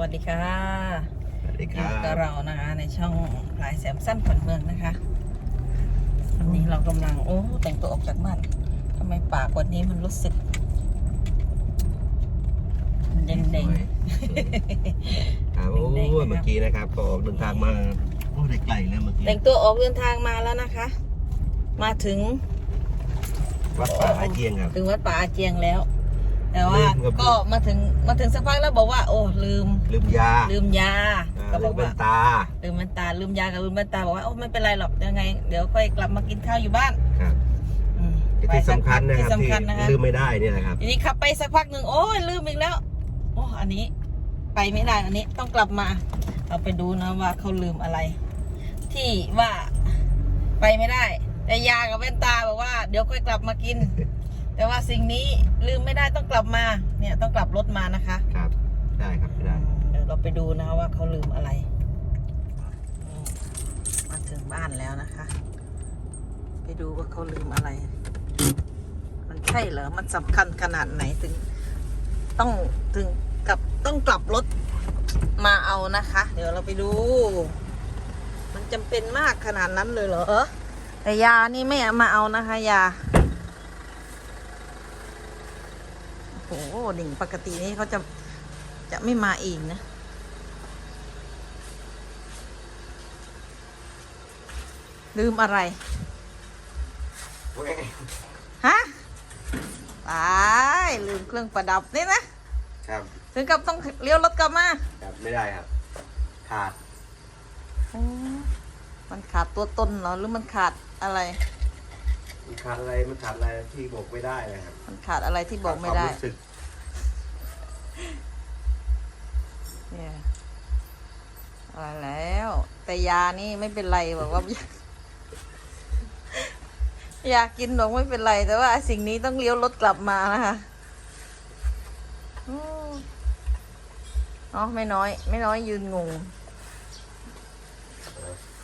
วัสดีค่ะสวัสดีอครัยู่กับบเรานะคะในช่องพลายแซมสั้นขวัญเมืองนะคะวันนี้เรากำลังโอ้แต่งตัวออกจากบ้านทำไมปากวันนี้มันรู้สึก มันเด้งเด้งครับโอ้เด้งๆนะครับเมื่อกี้นะครับก็ออกเดินทางมาโอ้ได้ไกลแล้วเมื่อกี้แต่งตัวออกเดินทางมาแล้วนะคะ มาถึง วัดป่าอาเจียงครับถึงวัดป่าอาเจียงแล้ว แต่ว่าลืมครับ ก็มาถึงมาถึงสักพักแล้วบอกว่า โอ้ลืม ลืมยาลืมยาอ่าก็บลือมกเป็นว่าตาลืมแว่นตาลืมยากับลืมแว่นตาบอกว่าโอ้ไม่เป็นไรหรอกยังไง เดี๋ยวค่อยกลับมากินข้าวอยู่บ้านครับอืมที่สำคัญนะที่ครับสำที่คัญนะคะลืมไม่ได้เนี่ยนะครับ ทีนี้ขับไปสักพักหนึ่งโอ้ยลืมอีกแล้วโอ้อันนี้ ไปไม่ได้อันนี้ต้องกลับมาเราไปดูนะว่าเขาลืมอะไร ที่ว่าไปไม่ได้ แต่ยากับแว่นตาบอกว่า เดี๋ยวค่อยกลับมากิน แต่ว่าสิ่งนี้ลืมไม่ได้ต้องกลับมาเนี่ยต้องกลับรถมานะคะ ครับ ได้ครับได้เดี๋ยวเราไปดูนะคะว่าเขาลืมอะไรอืมมาถึงบ้านแล้วนะคะ ไปดูว่าเขาลืมอะไร มันใช่เหรอ มันสำคัญขนาดไหนถึง ต้องถึงกับต้องกลับรถมาเอานะคะ เดี๋ยวเราไปดู มันจำเป็นมากขนาดนั้นเลยเหรอแต่ยานี่ไม่เอามาเอานะคะ ยา โอ้โหดิ่งปกตินี่เขาจะจะไม่มาเองนะ ลืมอะไร ฮะตายลืมเครื่องประดับนี่นะ ครับ ถึงกับต้องเลี้ยวรถกลับมา ครับ ไม่ได้ครับ ขาดโอ้มันขาดตัวตนเหรอ หรือมันขาดอะไร มันขาดอะไรมันขาดอะไรที่บอกไม่ได้เลยครับมันขาดอะไรที่บอกไม่ได้ควารู้สึกเนี่ยอะไรแล้ว แต่ยานี่ไม่เป็นไรบอกว่า อยากอยากกินหนกไม่เป็นไร แต่ว่า สิ่งนี้ต้องเลี้ยวรถกลับมานะคะโอ้เนาะไม่น้อย ไม่น้อยยืนงง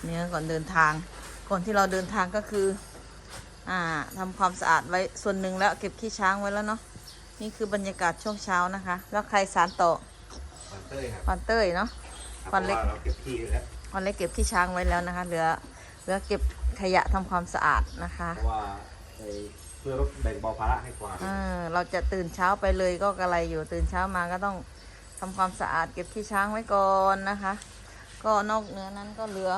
เนี่ยก่อนเดินทาง ก่อนที่เราเดินทางก็คือ อ่าทำความสะอาดไว้ส่วนหนึ่งแล้วเก็บขี้ช้างไว้แล้วเนาะนี่คือบรรยากาศช่วงเช้านะคะ แล้วใครสารต่อฟันเต้ยครับฟันเต้ยเนาะฟันเล็กพราะว่าเราเก็บที่แล้ววันเล็กเก็บขี้ช้างไว้แล้วนะคะเหลือเหลือเก็บขยะทำความสะอาดนะคะเพราะว่าไปเพื่อแบ่งเบาภาระให้กว่าเออเราจะตื่นเช้าไปเลยก็กระไรอยู่ตื่นเช้ามาก็ต้องทำความสะอาดเก็บขี้ช้างไว้ก่อนนะคะ ก็นอกเหนือนั้นก็เหลือ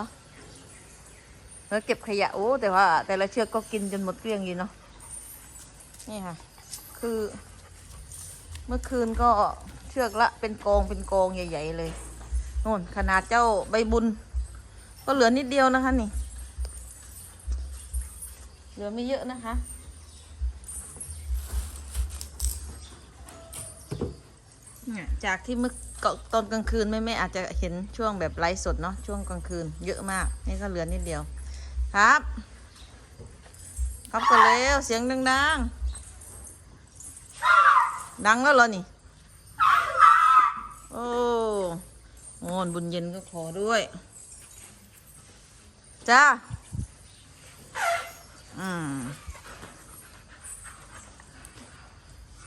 เหลือเก็บขยะโอ้แต่ว่า แต่ละเชือกก็กินจนหมดเกลี้ยงอยู่เนาะนี่ค่ะ คือ เมื่อคืนก็เชือกละเป็นกองเป็นกองใหญ่ ๆ เลยโน่นขนาดเจ้าใบบุญ ก็เหลือนิดเดียวนะคะนี่ เหลือไม่เยอะนะคะเนี่ยจากที่เมื่อกตอนกลางคืนแม่แม่อาจจะเห็นช่วงแบบไลฟ์สดเนาะช่วงกลางคืน เยอะมาก นี่ก็เหลือนิดเดียว ครับครับก็เร็วเสียงดังๆ ดังแล้วเหรอนี่ โอ้โอนบุญเย็นก็ขอด้วย จ้า อืม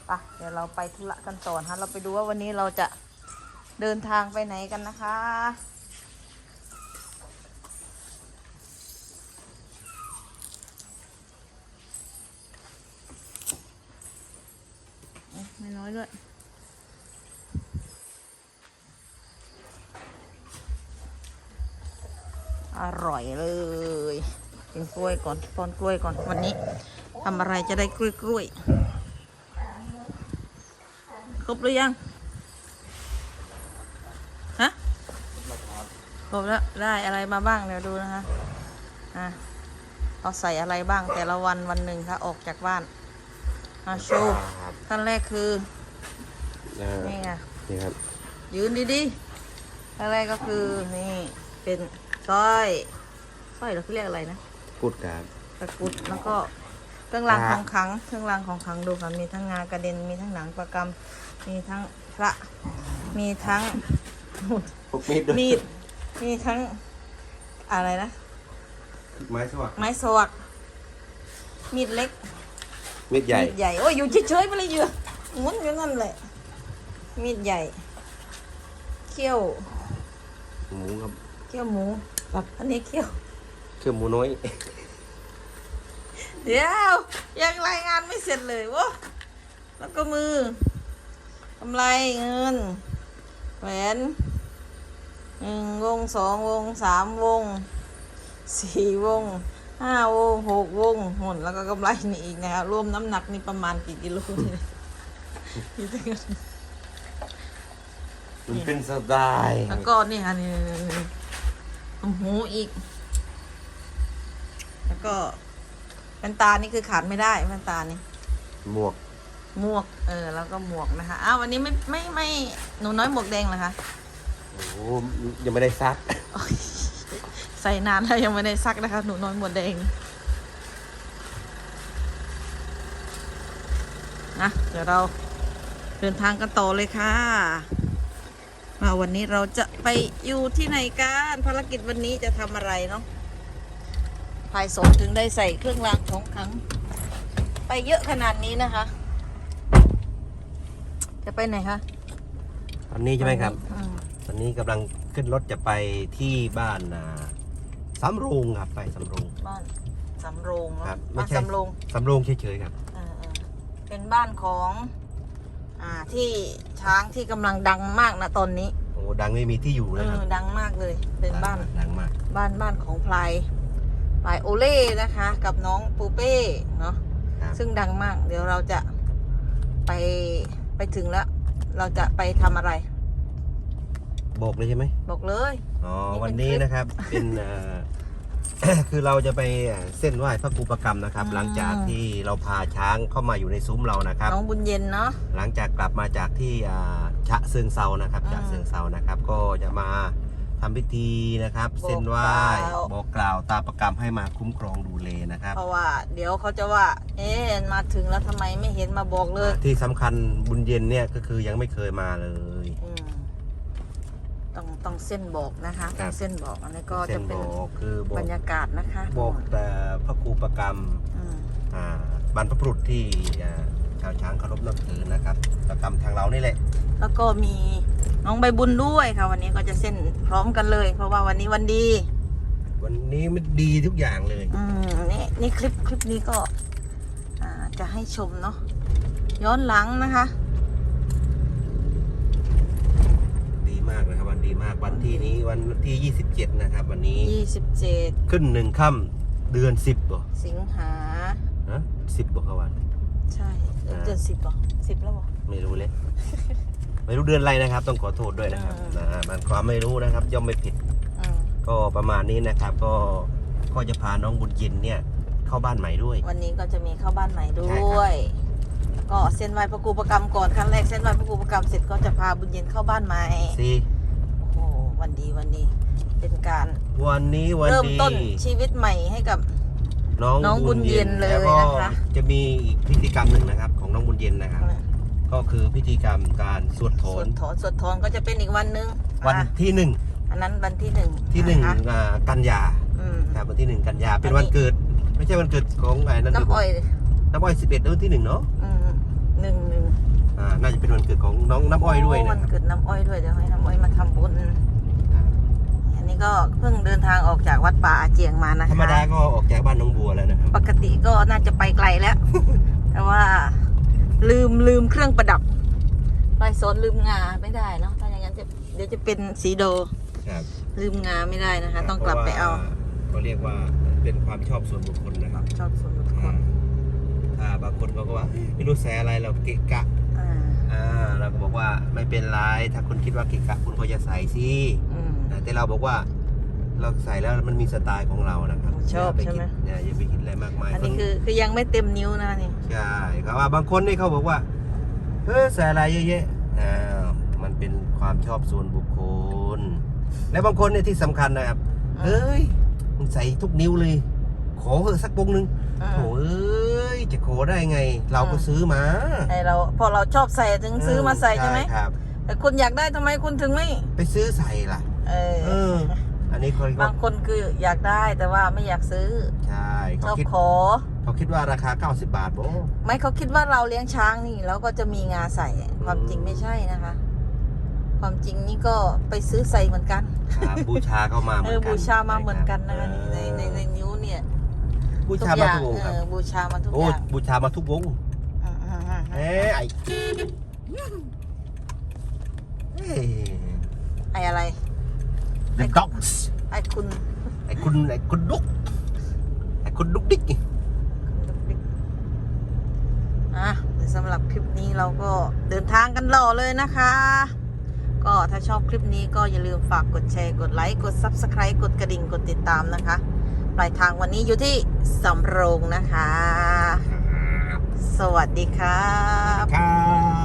ไปะเดี๋ยวเราไปธุระกันต่อนะเราไปดูว่าวันนี้เราจะเดินทางไปไหนกันนะคะ เอ๊ะไม่น้อยด้วย อร่อยเลยกินกล้วยก่อนป้อนกล้วยก่อนวันนี้ทำอะไรจะได้กล้วยกล้วยครบหรือยังฮะครบแล้วได้อะไรมาบ้างเดี๋ยวดูนะคะอะเราใส่อะไรบ้างแต่ละวันวันหนึ่งถ้าออกจากบ้านมาโชว์ครับขั้นแรกคืออ่านี่ไงนี่ครับยืนดีๆขั้นแรกก็คือนี่เป็น สร้อยสร้อยเราเขาเรียกอะไรนะพูดกันตะกรุดแล้วก็เครื่องรางอ่าของขลังเครื่องรางของขลังดูค่ะมีทั้งงากระเด็นมีทั้งหนังประกำมีทั้งพระมีทั้งพวกมีดด้วยมีดมีทั้งอะไรนะไม้สวักไม้สวักมีดเล็กมีดใหญ่มีดใหญ่โอ้ยอยู่เฉยๆไปเลยเยอะหมุนอยู่นั่นแหละมีดใหญ่คเคี่ยวหมูครับเคี่ยวหมู กับอันนี้เคี่ยวเชื่อหมูน้อย เดี๋ยวยังรายงานไม่เสร็จเลยวะแล้วก็มือกำไรเงินแหวนหนึ่งวงสองวงสามวงสี่วงห้าวงหกวงหุ่นแล้วก็กำไรนี่อีกนะครับรวมน้ำหนักนี่ประมาณกี่กิโลเนี่ยนี่จะเงินมันเป็นสไตล์แล้วก็นี่ค่ะนี่ นี่นี่เอาหูอีก แล้วก็แว่นตานี่คือขาดไม่ได้แว่นตานี่หมวกหมวก เออ แล้วก็หมวกนะคะอ้าววันนี้ไม่ไม่ไม่หนูน้อยหมวกแดงเหรอคะโอ้โหยังไม่ได้ซักใส่นานแล้วยังไม่ได้ซักนะคะ หนูน้อยหมวกแดงนะเดี๋ยวเราเดินทางกันต่อเลยค่ะ มาวันนี้เราจะไปอยู่ที่ไหนกันภารกิจวันนี้จะทำอะไรเนาะภายสงถึงได้ใส่เครื่องรางของขลัง ไปเยอะขนาดนี้นะคะ จะไปไหนคะวันนี้ใช่ไหมครับ อืมวันนี้กำลังขึ้นรถจะไปที่บ้านอ่าสำโรงครับไปสำโรง บ้านสำโรงเนอะครับไม่บ้านใช่ สำโรงสำโรงเฉยๆครับ เออเออเป็นบ้านของ อ่าที่ช้างที่กำลังดังมากนะตอนนี้โอ้ดังไม่มีที่อยู่เอนะครับอดังมากเลย เป็นบ้าน ดังมากบ้านบ้านของพลายพลายโอเล่นะคะ กับน้องปูเป้เนาะครับซึ่งดังมาก เดี๋ยวเราจะไปไปถึงแล้ว เราจะไปทำอะไร บอกเลยใช่ไหมบอกเลย อ๋อนี่เป็น วันนี้คลิปนะครับ เป็นเอ่อ คือเราจะไปเอ่อเส้นไหว้พระครูประกรรมนะครับอืมหลังจากที่เราพาช้างเข้ามาอยู่ในซุ้มเรานะครับ น้องบุญเย็นเนาะหลังจากกลับมาจากที่อ่าฉะเชิงเซานะครับอืมฉะเชิงเซานะครับ ก็จะมาทำพิธีนะครับบอกเส้นไหว้กล่าวบอกกล่าวตาประกรรมให้มาคุ้มครองดูแลนะครับ เพราะว่า เดี๋ยวเขาจะว่า เอ๊ะมาถึงแล้วทำไมไม่เห็นมาบอกเลย ที่สำคัญบุญเย็นเนี่ยก็คือยังไม่เคยมาเลยอืม ต้องต้องเส้นบอกนะคะครัต้อบงเส้นบอกอันนี้ก็เส้จะนเป็นบอกคือบอบรกรยากาศนะคะบอกแต่พระครูประกรรมอืมอ่าบรรพบุรุษที่อ่าชาวช้างเคารพนับถือนะครับประกรรมทางเรานี่แหละ แล้วก็มีน้องใบบุญด้วยค่ะ วันนี้ก็จะเส้นพร้อมกันเลย เพราะว่าวันนี้วันดี วันนี้มันดีทุกอย่างเลย อืมนี่นี่คลิปคลิปนี้ก็อ่าจะให้ชมเนาะย้อนหลังนะคะ ดี มากนะครับ วันดีมากวันที่นี้วันที่ 27 นะครับ วันนี้ 27 ขึ้นหนึ่งค่ำเดือน 10บ่สิงหาฮะสิบบ่ครับวันใช่เดือนสิบเหรอสิบแล้วเหรอไม่รู้เลย ไม่รู้เดือนอะไรนะครับ ต้องขอโทษด้วยนะครับอืมนะมันความไม่รู้นะครับ ย่อมไม่ผิดอืมก็ประมาณนี้นะครับ ก็ก็จะพาน้องบุญยินเนี่ย เข้าบ้านใหม่ด้วย วันนี้ก็จะมีเข้าบ้านใหม่ด้ใช่ครัวยบ ก็เส้นไหวพระครูประกรรมก่อนขั้นแรกเส้นไหวพระครูประกรรมเสร็จก็จะพาบุญเย็นเข้าบ้านใหม่สิโอ้โหวันดีวันดี เป็นการวันนี้วันเริ่มดีต้นชีวิตใหม่ให้กับน้องน้องบุญเย็นเลยแล้วก็นะคะ จะมีอีกพิธีกรรมหนึ่งนะครับ ของน้องบุญเย็นนะครับ ก็คือพิธีกรรมการสวดโถสวนดถอนสวดถอนก็จะเป็นอีกวันหนึงวันอะที่หนึ่งอันนั้นวันที่หนึ่งที่หนึ่งะคะอ่ากันยาอืม ครับวันที่หนึ่งกันยาเป็นอันนี้วันเกิด ไม่ใช่วันเกิดของไอ้นั่นน้ำอ้อยน้ำอ้อยสิบเอ็ดวันที่หนึ่งเนาะ อืม หนึ่งหนึ่งอ่าน่าจะเป็นวันเกิดของน้องน้ำอ้อยด้วยวันะนครับเกิดน้ำอ้อยด้วยเดี๋ยวให้น้ำอ้อยมาทำบุญ อันนี้ก็เพิ่งเดินทางออกจากวัดป่าอาเจียงมานะคะธรรมดาก็ออกจากบ้านน้องบัวแล้วนะครับปกติก็น่าจะไปไกลแล้ว แต่ว่า ลืมลืมเครื่องประดับลายโซนลืมงาไม่ได้เนาะถ้าอย่างนั้นจะเดี๋ยวจะเป็นสีโดครับลืมงาไม่ได้นะคะ ต้องกลับไปเอาก็เรียกว่าเป็นความชอบส่วนบุคคลนะครับ ชอบส่วนบุคคอ่าล ถ้าบางคนเขาก็ว่าเอ้ยไม่รู้แสอะไรเราเกะกะอ่าอ่าเราก็บอกว่าไม่เป็นไรถ้าคุณคิดว่าเกะกะคุณก็จะใส่สิอืมแต่เราบอกว่าเราใส่แล้วมันมีสไตล์ของเรานะครับชอบย่าปใช่ไหม คิดอย่าอย่าไปคิดอะไรมากมายอันนี้คือคือยังไม่เต็มนิ้วนะนี่ใช่ครับว่าบางคนนี่เขาบอกว่าเฮ้ยใส่อะไรเยอะแยะอ้าวมันเป็นความชอบส่วนบุคคล และบางคนเนี่ยที่สำคัญนะครับเฮ้ยมึงใส่ทุกนิ้วเลย ขอเถอะสักวงหนึงอืมโอ้ย จะขอได้ไง เราก็อืมซื้อมาไอเราพอเราชอบใส่ถึงซื้อมาใส่ใช่ไหมครับ แต่คุณอยากได้ทำไมคุณถึงไม่ ไปซื้อใส่ล่ะ เออเออ อันนี้เขาบางคนคืออยากได้แต่ว่าไม่อยากซื้อ ใช่ชเขาอบคิดขอเขาคิดว่าราคา 90 บาทโบไม่เขาคิดว่าเราเลี้ยงช้างนี่แล้วก็จะมีงาใส่ความจริงไม่ใช่นะคะ ความจริงนี่ก็ไปซื้อใส่เหมือนกันครับบูชาเข้ามาเหมืเออนอกันบูชามาเหมือนกันนะคะในในในในนิ้วเนี่ย บูทุกชาอมาย่างทุกวงเอครับอบูชามาทุกโอ้อย่างบูชามาทุกวงอืมอืมอืมเอ้ยไอ้เอ้ย ไออะไร The dogs ไอคุณไอ้คุณไอ้คุณดุกไอ้คุณดุกดิกอะเดี๋ยวสำหรับคลิปนี้เราก็เดินทางกันรอเลยนะคะ ก็ถ้าชอบคลิปนี้ก็อย่าลืมฝากกดแชร์ กดไลค์ กด Subscribe กดกระดิ่ง กดติดตามนะคะ ปลายทางวันนี้อยู่ที่สำโรงนะคะ สวัสดีครับครับ